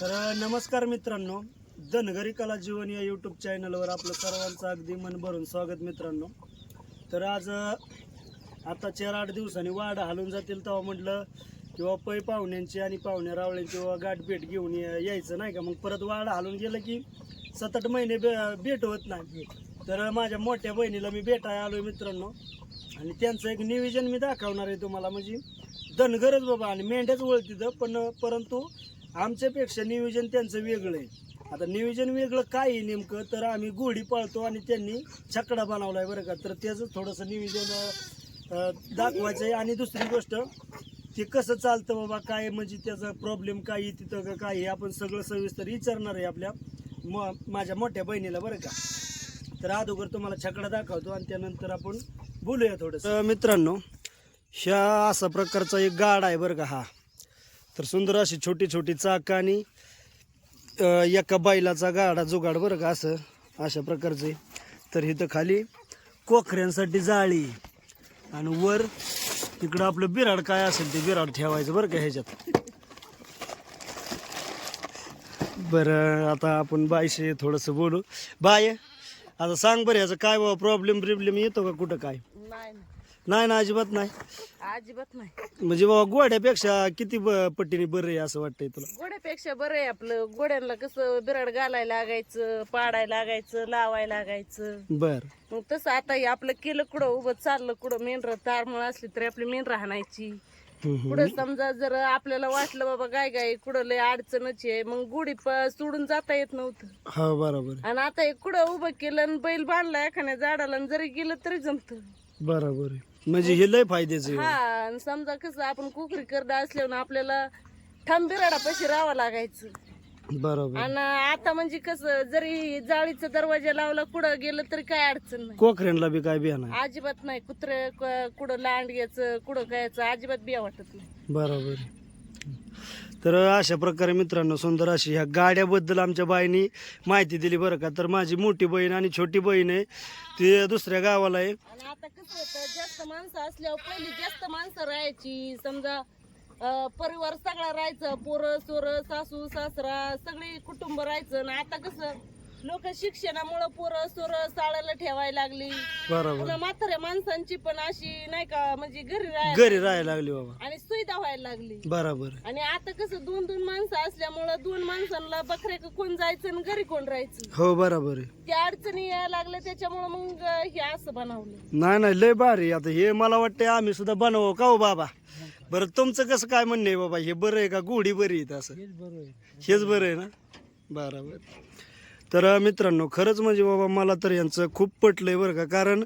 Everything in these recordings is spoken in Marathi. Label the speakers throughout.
Speaker 1: तर नमस्कार मित्रांनो. धनगरी कला जीवन या यूट्यूब चॅनलवर आपलं सर्वांचं अगदी मन भरून स्वागत मित्रांनो. तर आज आता चार आठ दिवसांनी वाढ हालून जातील तेव्हा म्हटलं किंवा पै पाहुण्यांची आणि पाहुण्या रावळ्यांची किंवा गाठभेट घेऊन यायचं नाही का? मग परत वाढ हालून गेलं की सात आठ महिने बे भेट होत नाही. तर माझ्या मोठ्या बहिणीला मी भेटायला आलो मित्रांनो. आणि त्यांचं एक नियोजन मी दाखवणार आहे तुम्हाला. म्हणजे धनगरच बाबा आणि मेंढ्याच वळतीचं पण परंतु आमच्यापेक्षा नियोजन त्यांचं वेगळं आहे. आता नियोजन वेगळं काय आहे नेमकं? तर आम्ही घोडी पाळतो आणि त्यांनी छकडा बनवलाय बरं का. तर त्याचं थोडंसं नियोजन दाखवायचं आहे आणि दुसरी गोष्ट ते कसं चालतं बाबा काय म्हणजे त्याचा प्रॉब्लेम काय आहे तिथं का काय आहे आपण सगळं सविस्तर विचारणार आहे आपल्या म माझ्या मोठ्या बहिणीला बरं का. तर अगोदर तुम्हाला छकडा दाखवतो आणि त्यानंतर आपण बोलूया थोडंसं. मित्रांनो ह्या असा प्रकारचा एक गाड आहे बरं का हा. तर सुंदर अशी छोटी छोटी चाक आणि एका बैलाचा गाडा जुगाड बरं का असं अशा प्रकारचे. तर इथं खाली कोखऱ्यांसाठी जाळी आणि वर तिकडं आपलं बिराड काय असेल ते बिराड ठेवायचं बरं का ह्याच्यात. बरं आता आपण बायशी थोडंसं बोलू. बाय आता सांग बरं याचं काय बाबा प्रॉब्लेम ब्रिब्लेम येतो का कुठं काय?
Speaker 2: नाही
Speaker 1: नाही ना अजिबात नाही.
Speaker 2: अजिबात नाही.
Speaker 1: म्हणजे बाबा गोड्यापेक्षा किती ब- पटीने बरं आहे असं वाटतंय तुला?
Speaker 2: गोड्यापेक्षा बरं आहे आपलं. गोड्यांना कसं बिराड घालायला लागायचं पाडायला लागायचं लावायला लागायचं.
Speaker 1: बर.
Speaker 2: मग तसं आता हे आपलं केलं कुठं उभं चाललं कुठं मेंढर तारमळ असली तरी आपली मेंढर हाणायची.
Speaker 1: हम्म, हम्म.
Speaker 2: कुठं समजा जर आपल्याला वाटलं बाबा गाय गाय कुठं लय अडचणच आहे मग गुढी प- सोडून जाता येत नव्हतं.
Speaker 1: हा बरोबर.
Speaker 2: आणि आता हे कुठं उभं केलं आणि बैल बांधला एखाद्या झाडाला आणि जरी गेलं तरी जमत.
Speaker 1: बरोबर आहे. म्हणजे हे लय फायद्याचं
Speaker 2: हा
Speaker 1: आहे
Speaker 2: आणि समजा कसं आपण कुकरी करडा असल्यावर आपल्याला ठाम बिराडापाशी राहावं लागायचं.
Speaker 1: बरोबर.
Speaker 2: आणि आता म्हणजे कसं जरी जाळीचा दरवाजा लावला कुठं गेलं तरी काय अडचण नाही.
Speaker 1: कोकऱ्यांना बी काय बिया नाही.
Speaker 2: अजिबात नाही. कुत्रे कुठं लांड घ्यायचं कुठं गायचं अजिबात बिया वाटत नाही.
Speaker 1: बरोबर. तर अशा प्रकारे मित्रांनो सुंदर अशी ह्या गाड्याबद्दल आमच्या बाईनी माहिती दिली बरं का. तर माझी मोठी बहीण आणि छोटी बहीण आहे ती दुसऱ्या गावाला आहे.
Speaker 2: आणि आता कसं होतं जास्त माणसं असल्यावर पहिली जास्त माणसं राहायची. समजा अं, परिवार सगळा राहायचं पोरं सोरं सासू सासरा सगळे कुटुंब राहायचं. आणि आता कसं लोक शिक्षणामुळं पोरं सोरं साळायला ठेवायला लागली.
Speaker 1: बरोबर.
Speaker 2: पुन्हा म्हाताऱ्या माणसांची पण अशी नाही का म्हणजे घरी राहायला
Speaker 1: घरी राहायला लागली बाबा.
Speaker 2: आणि सुविधा व्हायला लागली.
Speaker 1: बरोबर.
Speaker 2: आणि आता कसं दोन दोन माणसं असल्यामुळं दोन माणसांना बकरे कोण जायचं आणि घरी कोण राहायचं?
Speaker 1: हो बरोबर आहे.
Speaker 2: त्या अडचणी यायला लागल्या त्याच्यामुळं मग हे असं बनवलं.
Speaker 1: नाही नाही लय भारी आता हे मला वाटतंय आम्ही सुद्धा बनवू का हो बाबा? बरं तुमचं कसं काय म्हणणं आहे बाबा? हे बरं आहे का? गोडी बरी आहे असं? हेच बरं आहे ना? बरोबर. तर मित्रांनो खरंच म्हणजे बाबा मला तर यांचं खूप पटलंय बरं का. कारण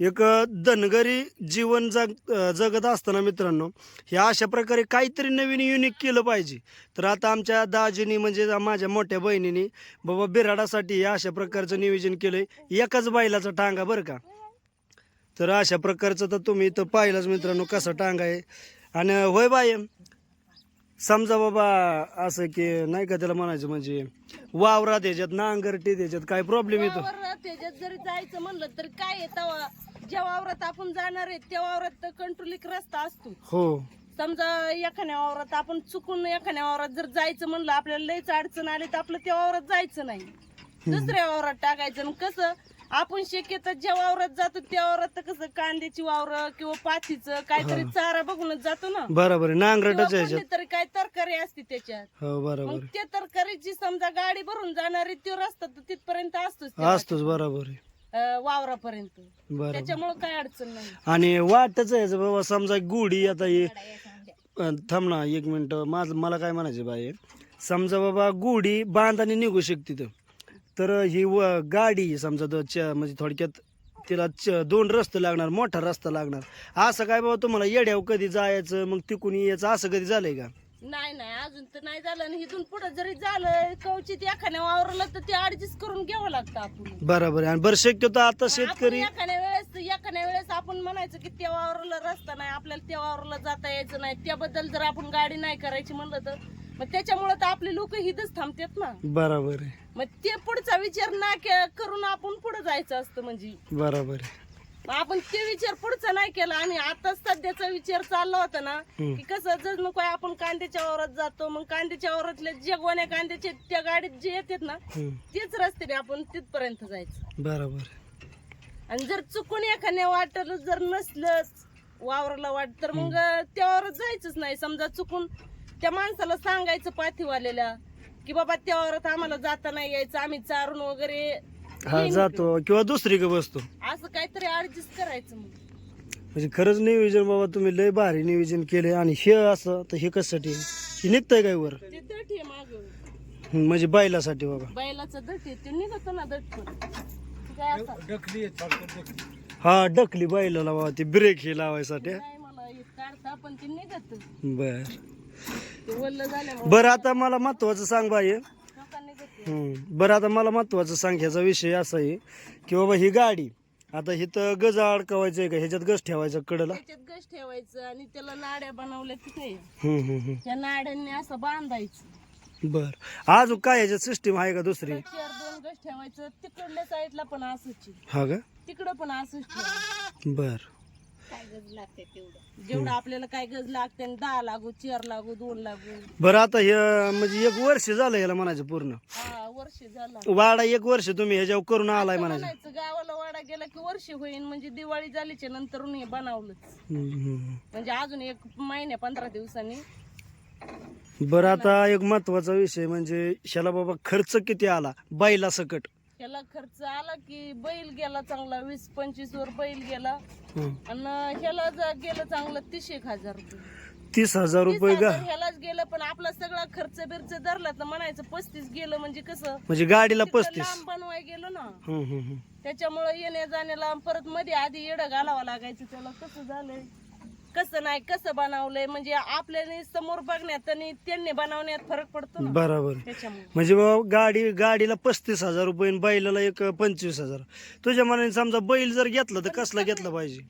Speaker 1: एक दनगरी धनगरी जीवन जग जगत असताना मित्रांनो हे अशा प्रकारे काहीतरी नवीन युनिक केलं पाहिजे. तर आता आमच्या दाजीनी म्हणजे माझ्या मोठ्या बहिणीने बाबा बिराडासाठी हे अशा प्रकारचं नियोजन केलंय. एकाच बैलाचा टांगा बरं का. तर अशा प्रकारचं तर तुम्ही इथं पाहिलंच मित्रांनो कसा टांगा आहे. आणि होय बाय समजा बाबा असं की नाही का त्याला म्हणायचं म्हणजे वावरात ह्याच्यात नांगरटी त्याच्यात काय प्रॉब्लेम येतो?
Speaker 2: वावरात त्याच्यात जरी जायचं म्हणलं तर काय आहे तेव्हा ज्या वावरात आपण जाणार आहे त्या वावरात कंट्रोलिक रस्ता असतो.
Speaker 1: हो.
Speaker 2: समजा एखाद्या वावरात आपण चुकून एखाद्या वावरात जर जायचं म्हणलं आपल्याला लयच अडचण आली तर आपलं त्या वावरात जायचं नाही. दुसऱ्या वावरात टाकायचं आणि कसं? आपण शक्यतो ज्या वावरात जातो त्या वावरात तर कसं कांद्याची वावर किंवा पाथीचं काहीतरी चारा बघूनच जातो ना.
Speaker 1: बरोबर आहे नांगरटाच
Speaker 2: तरी काय तरकारी असते त्याच्यात.
Speaker 1: हो बरोबर
Speaker 2: मग त्या तरकारीची समजा गाडी भरून जाणारी तो रस्ता तर तिथपर्यंत असतोच
Speaker 1: आहे
Speaker 2: त्या,
Speaker 1: असतोच बरोबर आहे.
Speaker 2: अं, वावरापर्यंत.
Speaker 1: बरोबर.
Speaker 2: त्याच्यामुळे काय अडचण नाही.
Speaker 1: आणि वाटच आहे बाबा समजा गुढी आता हे अं, थांब ना एक मिनिट. माझं मला काय म्हणायचं बाई? समजा बाबा गुढी बांधाने निघू शकते तर तर ही व गाडी समजा तो च- म्हणजे थोडक्यात तिला च- दोन रस्ते लागणार मोठा रस्ता लागणार. असं काय बाबा तुम्हाला येड्याव कधी जायचं मग तिकून यायचं असं कधी झालंय का?
Speaker 2: नाही नाही अजून तर नाही झालं आणि इथून पुढे जरी झालं कवचित एखाद्या वावरला तर ते ऍडजस्ट करून घ्यावं लागतं आपण.
Speaker 1: बरोबर आहे. आणि बरं शक्यतो आता
Speaker 2: आपण
Speaker 1: शेतकरी
Speaker 2: एखाद्या वेळेस एखाद्या वेळेस आपण म्हणायचं की त्या वावरला रस्ता नाही आपल्याला त्या वावरला जाता यायचं नाही. त्याबद्दल जर आपण गाडी नाही करायची म्हणलं तर मग त्याच्यामुळे तर आपले लोक हिथच थांबतात ना.
Speaker 1: बरोबर आहे.
Speaker 2: मग ते पुढचा विचार ना के- करून आपण पुढे जायचं असतं म्हणजे.
Speaker 1: बरोबर आहे.
Speaker 2: मग आपण ते विचार पुढचा नाही केला आणि आता सध्याचा विचार चालला होता ना
Speaker 1: हम्म.
Speaker 2: की कसं जर आहे, आपण कांद्याच्या वावरात जातो मग कांद्याच्या वावरातले जे गोण्या कांद्याचे त्या गाडीत जे येतात ना
Speaker 1: हम्म.
Speaker 2: तेच रस्त्याने आपण तिथपर्यंत जायचं.
Speaker 1: बरोबर
Speaker 2: आणि जर चुकून एखाद्या वाटलं जर नसलंच वावराला वाट तर मग त्यावर जायचंच नाही. समजा चुकून त्या माणसाला सांगायचं पाठीवालेला की बाबा त्या वावरात आम्हाला जाता नाही यायचं आम्ही चारून वगैरे
Speaker 1: हा जातो. किंवा दुसरीकडे बसतो.
Speaker 2: इकडे. असं काहीतरी ऍडजस्ट करायचं मग.
Speaker 1: म्हणजे खरंच नियोजन बाबा तुम्ही लय भारी नियोजन केले आणि हे असं तर हे कशासाठी? हे निघतंय काय वर?
Speaker 2: ते दट आहे माग.
Speaker 1: हम्म, म्हणजे बैलासाठी बाबा.
Speaker 2: बैलाचं दट आहे. ते निघतो ना दट पण ते काय असं?
Speaker 1: हा डकली बैलाला बाबा ती ब्रेक हे लावायसाठी.
Speaker 2: नाही मला हे काढता पण ते निघत.
Speaker 1: बर. बरं आता मला महत्वाचं सांग बाई. बरं आता मला महत्वाचं सांग ह्याचा विषय असा आहे की बाबा ही गाडी आता इथं गज अडकवायचं आहे का? ह्याच्यात गज ठेवायचं कडला?
Speaker 2: त्याच्यात गश ठेवायचं आणि त्याला नाड्या बनवल्या तिथे. त्या नाड्यांनी असं बांधायचं.
Speaker 1: बर. अजून काय ह्याच्यात सिस्टीम आहे का दुसरी?
Speaker 2: चार दोन गश ठेवायचं. तिकडल्या साईडला पण असंच आहे.
Speaker 1: हा का?
Speaker 2: तिकडं पण असंच ठेवायचं.
Speaker 1: बर.
Speaker 2: गज लागते तेवढं. जेवढं आपल्याला काय गज लागते आणि दहा लागू चार लागू दोन लागू.
Speaker 1: बरं आता हे म्हणजे एक वर्ष झालं ह्याला म्हणायचं पूर्ण.
Speaker 2: हा वर्ष झाला.
Speaker 1: वाडा एक वर्ष तुम्ही ह्याच्यावर करून आलाय म्हणायचं.
Speaker 2: म्हणायचं गावाला वाडा गेला की वर्ष होईल म्हणजे दिवाळी झालीच्या नंतर हे बनवलंच.
Speaker 1: हम्म, हम्म.
Speaker 2: म्हणजे अजून एक महिन्या पंधरा दिवसांनी.
Speaker 1: बरं आता एक महत्त्वाचा विषय म्हणजे ह्याला बाबा खर्च किती आला? बैला सकट
Speaker 2: त्याला खर्च आला की बैल गेला चांगला वीस पंचवीस वर बैल गेला. आणि ह्याला जर गेलं चांगलं तीस एक हजार रुपये.
Speaker 1: तीस हजार
Speaker 2: तीस
Speaker 1: रुपये
Speaker 2: हजार ह्यालाच गेलं पण आपला सगळा खर्च बिर्च धरला तर म्हणायचं पस्तीस गेलं म्हणजे कसं?
Speaker 1: म्हणजे गाडीला
Speaker 2: तिथं
Speaker 1: पस्तीस.
Speaker 2: लांब बनवाय गेलो ना. त्याच्यामुळे येण्या जाण्याला परत मध्ये आधी येडं घालावं लागायचं त्याला कसं झालंय? कसं नाही कसं बनवलंय म्हणजे आपल्याने समोर बघण्यात आणि त्यांनी बनवण्यात फरक पडतो ना.
Speaker 1: बरोबर.
Speaker 2: त्याच्यामुळे.
Speaker 1: म्हणजे बाबा गाडी गाडीला पस्तीस हजार रुपये आणि बैलाला एक पंचवीस हजार. तुझ्या मनाने समजा बैल जर घेतला तर कसला घेतला पाहिजे?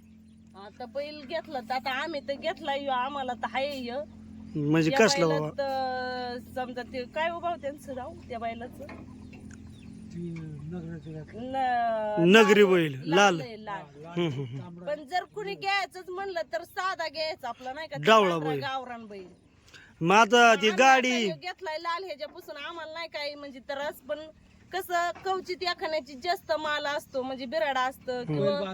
Speaker 2: आता बैल घेतला तर आता आम्ही तर घेतला ह्यो, आम्हाला तर आहे ह्यो.
Speaker 1: म्हणजे
Speaker 2: त्या
Speaker 1: कसला बाबा?
Speaker 2: बैलात, अं, समजा ते काय उभा त्यांचं नाव त्या बैलाचं? न-
Speaker 1: नगरी बैल लाल
Speaker 2: आहे, लाल. पण जर कुणी घ्यायचंच म्हणलं तर साधा घ्यायचा आपला नाही का?
Speaker 1: डावळा बैल.
Speaker 2: गावरान बैल.
Speaker 1: मग आता ती
Speaker 2: आम्ही
Speaker 1: गाडी
Speaker 2: आता घेतलाय लाल ह्याच्यापासून आम्हाला नाही काही म्हणजे त्रास पण कसं कवचित एखाद्याची जास्त माल असतो म्हणजे बिराडा असतं किंवा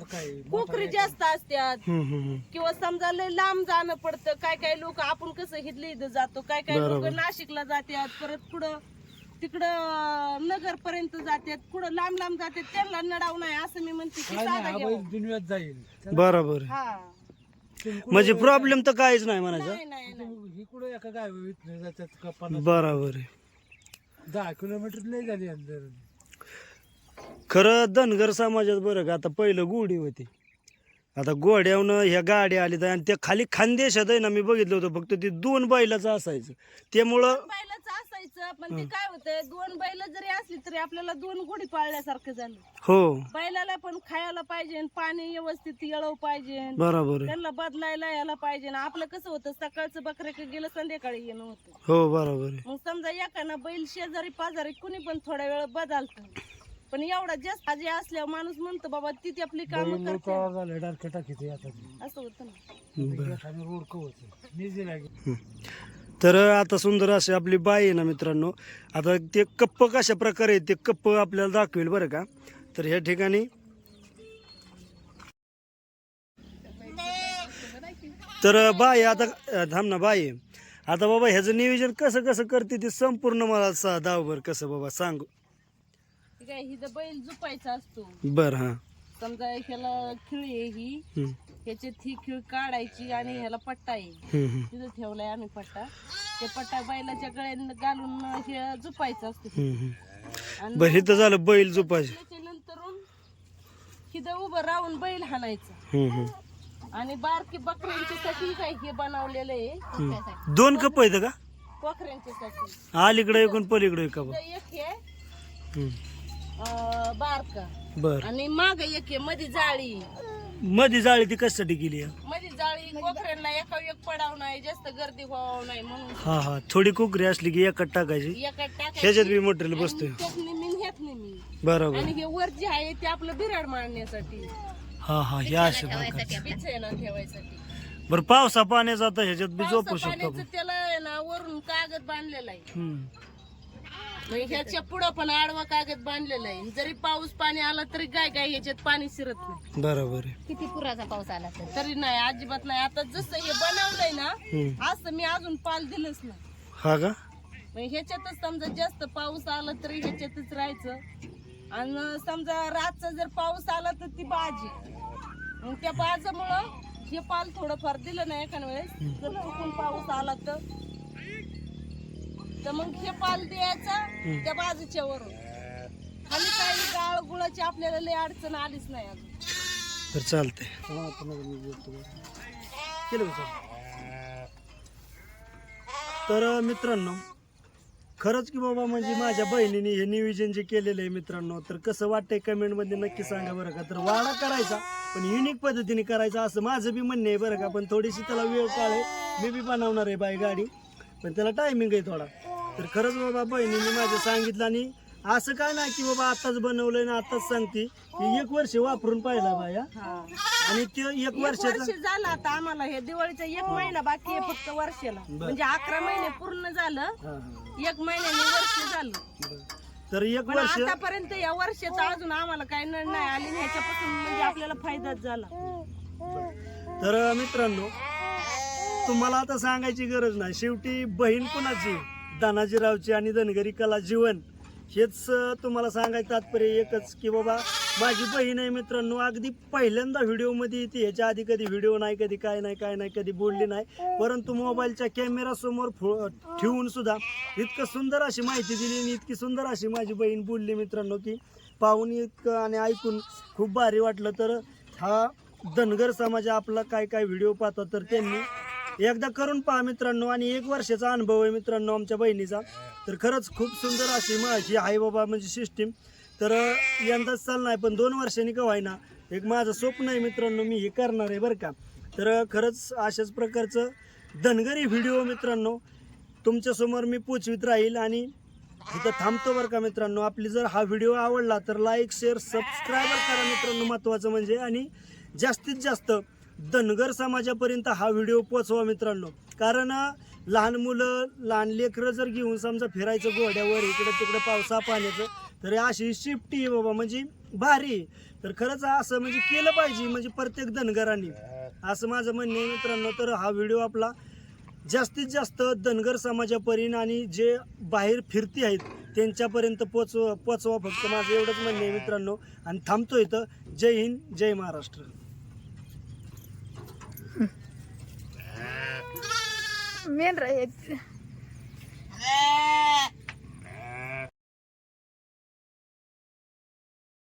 Speaker 2: कोकरी जास्त असतात.
Speaker 1: हम्म, हम्म, हम्म.
Speaker 2: किंवा समजा लय लांब जाणं पडतं काय काय लोक आपण कसं हिथले इथं जातो काय काय लोक. नाशिकला जातात परत पुढं तिकडं नगर पर्यंत जातात पुढं लांब लांब जातात त्यांना नडाव नाही असं मी म्हणते की साधा घ्यावा.
Speaker 1: बरोबर.
Speaker 2: हा.
Speaker 1: म्हणजे प्रॉब्लेम तर काहीच नाही म्हणायचा?
Speaker 2: नाही नाही नाही.
Speaker 3: इकडे एका गाव जातात का पन्नास
Speaker 1: बरोबर आहे.
Speaker 3: दहा किलोमीटर लय झाली अंतर
Speaker 1: खरं धनगर समाजात बरं का आता पहिलं गोडी होती. आता गोड्यावनं ह्या गाड्या आल्या आणि त्या खाली खानदेशात आहे ना मी बघितलं होतं. फक्त ते दोन बैलाचं असायचं. त्यामुळं
Speaker 2: बैलाच असायचं पण ते काय होतंय दोन बैल जरी असली तरी आपल्याला दोन गोडी पाळल्यासारखं झालं.
Speaker 1: हो.
Speaker 2: बैलाला पण खायला पाहिजे पाणी व्यवस्थित येळव पाहिजे.
Speaker 1: बरोबर आहे.
Speaker 2: त्यांना बदलायला यायला पाहिजे. आपलं कसं होतं सकाळचं बकऱ्या गेलं संध्याकाळी येणं होतं.
Speaker 1: हो बरोबर आहे.
Speaker 2: मग समजा एकानं बैल शेजारी पाजारी कुणी पण थोड्या वेळ बदलत. पण एवढा जास्त जे असल्यावर माणूस म्हणतो बाबा ती ती आपली कामं करते.
Speaker 3: झालं टाकीचे आता?
Speaker 2: असं होतं ना.
Speaker 3: लागेल
Speaker 1: तर आता सुंदर अशी आपली बाई आहे ना मित्रांनो. आता ते कप्प कशा प्रकारे आहे ते कप्प आपल्याला दाखवेल बरं का? तर ह्या ठिकाणी तर बाई आता थांब ना बाई. आता बाबा ह्याचं नियोजन कसं कसं करते ते संपूर्ण मला सा दावभर कसं बाबा सांग.
Speaker 2: काय हिथं बैल झुपायचा असतो.
Speaker 1: बर हा.
Speaker 2: समजा ह्याला खिळी आहे ही
Speaker 1: हम्म,
Speaker 2: ह्याच्यात ही खिळ काढायची आणि ह्याला पट्टा आहे.
Speaker 1: हम्म, हम्म,
Speaker 2: तिथं ठेवलाय आम्ही पट्टा. ते पट्टा बैलाच्या गळ्यात घालून हे झुपायचं असतं.
Speaker 1: हम्म, हम्म.
Speaker 2: आणि
Speaker 1: बरं इथं झालं बैल झोपायचे
Speaker 2: त्याच्यानंतरून हिथं उभं राहून बैल हाणायचं.
Speaker 1: हम्म, हम्म,
Speaker 2: आणि बारकी बकऱ्यांच्यासाठी काय हे बनवलेलं आहे.
Speaker 1: दोन कप्प आहेत का?
Speaker 2: बकऱ्यांच्यासाठी.
Speaker 1: अलीकडे एक आणि पलीकडे एक कप.
Speaker 2: एक
Speaker 1: हम्म,
Speaker 2: बारका.
Speaker 1: बर.
Speaker 2: आणि माग एक आहे मध्ये जाळी.
Speaker 1: मध्ये जाळी ती कशासाठी गेली?
Speaker 2: मध्ये जाळी कोकऱ्यांना एका एक पडाव नाही जास्त गर्दी व्हावं नाही म्हणून.
Speaker 1: हा हा. थोडी कुकरी असली की एकात टाकायची.
Speaker 2: एका टाकायची.
Speaker 1: ह्याच्यात बी मटेरियल बसतोय.
Speaker 2: नेमी
Speaker 1: बरोबर.
Speaker 2: आणि हे वर जे आहे ते आपलं बिराड मारण्यासाठी.
Speaker 1: हा हा. हे असे
Speaker 4: ठेवायसाठी
Speaker 1: बरं पावसा पाण्याचा आता ह्याच्यात बी
Speaker 2: पावसा
Speaker 1: शकतो.
Speaker 2: त्याला आहे ना वरून कागद बांधलेला आहे.
Speaker 1: हम्म.
Speaker 2: ह्याच्या पुढं पण आडवा कागद बांधलेला आहे. जरी पाऊस पाणी आला तरी काय काय ह्याच्यात पाणी शिरत नाही.
Speaker 1: बरोबर आहे.
Speaker 4: किती पुराचा पाऊस आला तर?
Speaker 2: तरी नाही अजिबात नाही. आता जसं हे बनवलंय ना
Speaker 1: हम्म.
Speaker 2: असं मी अजून पाल दिलंच नाही.
Speaker 1: हा का?
Speaker 2: म्हणजे ह्याच्यातच समजा जास्त पाऊस आला तरी ह्याच्यातच राहायचं. आणि समजा रातचा जर पाऊस आला तर ती बाजी मग त्या बाजामुळं हे पाल थोडंफार दिलं नाही एखाद्या वेळेस. जर चुकून पाऊस आला तर. तर मग हे पाल द्यायचा त्या बाजूच्या वरून. खाली काही गाळ गुळाची आपल्याला लय अडचण आलीच नाही अजून.
Speaker 1: तर चालते? तर मित्रांनो खरंच की बाबा म्हणजे माझ्या बहिणीने हे नियोजन जे केलेलं आहे मित्रांनो तर कसं वाटतंय कमेंटमध्ये नक्की सांगा बरं का. तर वाडा करायचा पण युनिक पद्धतीने करायचा असं माझं बी म्हणणं आहे बरं का. पण थोडीशी त्याला वेळ काळ आहे. मी बी बनवणार आहे बाई गाडी. पण त्याला टायमिंग आहे थोडा. तर खरंच बाबा बहिणीने माझं सांगितलं आणि असं काय नाही की बाबा आताच बनवलंय ना आताच सांगते. की एक वर्ष वापरून पाहिला बाया.
Speaker 2: हा
Speaker 1: आणि ते एक
Speaker 2: एक
Speaker 1: वर्षाचा
Speaker 2: वर्ष झालं आता आम्हाला हे. दिवाळीचा एक महिना बाकी आहे फक्त वर्षाला. म्हणजे अकरा महिने पूर्ण झालं.
Speaker 1: हा, हा.
Speaker 2: एक महिन्याने वर्ष झालं.
Speaker 1: बरं. तर एक
Speaker 2: पण
Speaker 1: वर्ष
Speaker 2: आतापर्यंत या वर्षाचा अजून आम्हाला काही नळ नाही आली आणि ह्याच्यापासून म्हणजे आपल्याला फायदाच झाला.
Speaker 1: तर मित्रांनो तुम्हाला आता सांगायची गरज नाही. शेवटी बहीण कुणाची? दानाजीरावची आणि धनगरी कला जीवन हेच तुम्हाला सांगायचं तात्पर्य एकच की बाबा माझी बहीण आहे मित्रांनो अगदी पहिल्यांदा व्हिडिओमध्ये येते ह्याच्या आधी कधी व्हिडिओ नाही कधी काय नाही काय नाही कधी बोलली नाही परंतु मोबाईलच्या कॅमेरासमोर फो ठेवून सुद्धा इतकं सुंदर अशी माहिती दिली आणि इतकी सुंदर अशी माझी बहीण बोलली मित्रांनो की पाहून इतकं आणि ऐकून खूप भारी वाटलं. तर हा धनगर समाज आपला काय काय व्हिडिओ पाहतो तर त्यांनी एकदा करून पहा मित्रांनो आणि एक वर्षाचा अनुभव आहे मित्रांनो आमच्या बहिणीचा. तर खरंच खूप सुंदर अशी माझी आई बाबा म्हणजे सिस्टीम तर यंदाच चालणार पण दोन वर्षांनी का व्हायना एक माझं स्वप्न आहे मित्रांनो मी हे करणार आहे बरं का. तर खरंच अशाच प्रकारचं धनगरी व्हिडिओ मित्रांनो तुमच्यासमोर मी पोचवित राहील आणि इथं थांबतो बरं का मित्रांनो. आपली जर हा व्हिडिओ आवडला तर लाईक शेअर सबस्क्राईबर करा मित्रांनो महत्त्वाचं म्हणजे. आणि जास्तीत जास्त धनगर समाजापर्यंत हा व्हिडिओ पोचवा मित्रांनो. कारण लहान मुलं लहान लेकरं जर घेऊन समजा फिरायचं घोड्यावर इकडं तिकडं पावसा पाण्याचं तर अशी शिफ्टी आहे बाबा म्हणजे भारी आहे. तर खरंच असं म्हणजे केलं पाहिजे म्हणजे प्रत्येक धनगरांनी. असं माझं म्हणणं आहे मित्रांनो तर हा व्हिडिओ आपला जास्तीत जास्त धनगर समाजापर्यंत आणि जे बाहेर फिरती आहेत त्यांच्यापर्यंत पोचव पोचवा फक्त. माझं एवढंच म्हणणं आहे मित्रांनो. आणि थांबतो इथं. जय हिंद जय महाराष्ट्र.
Speaker 5: मेन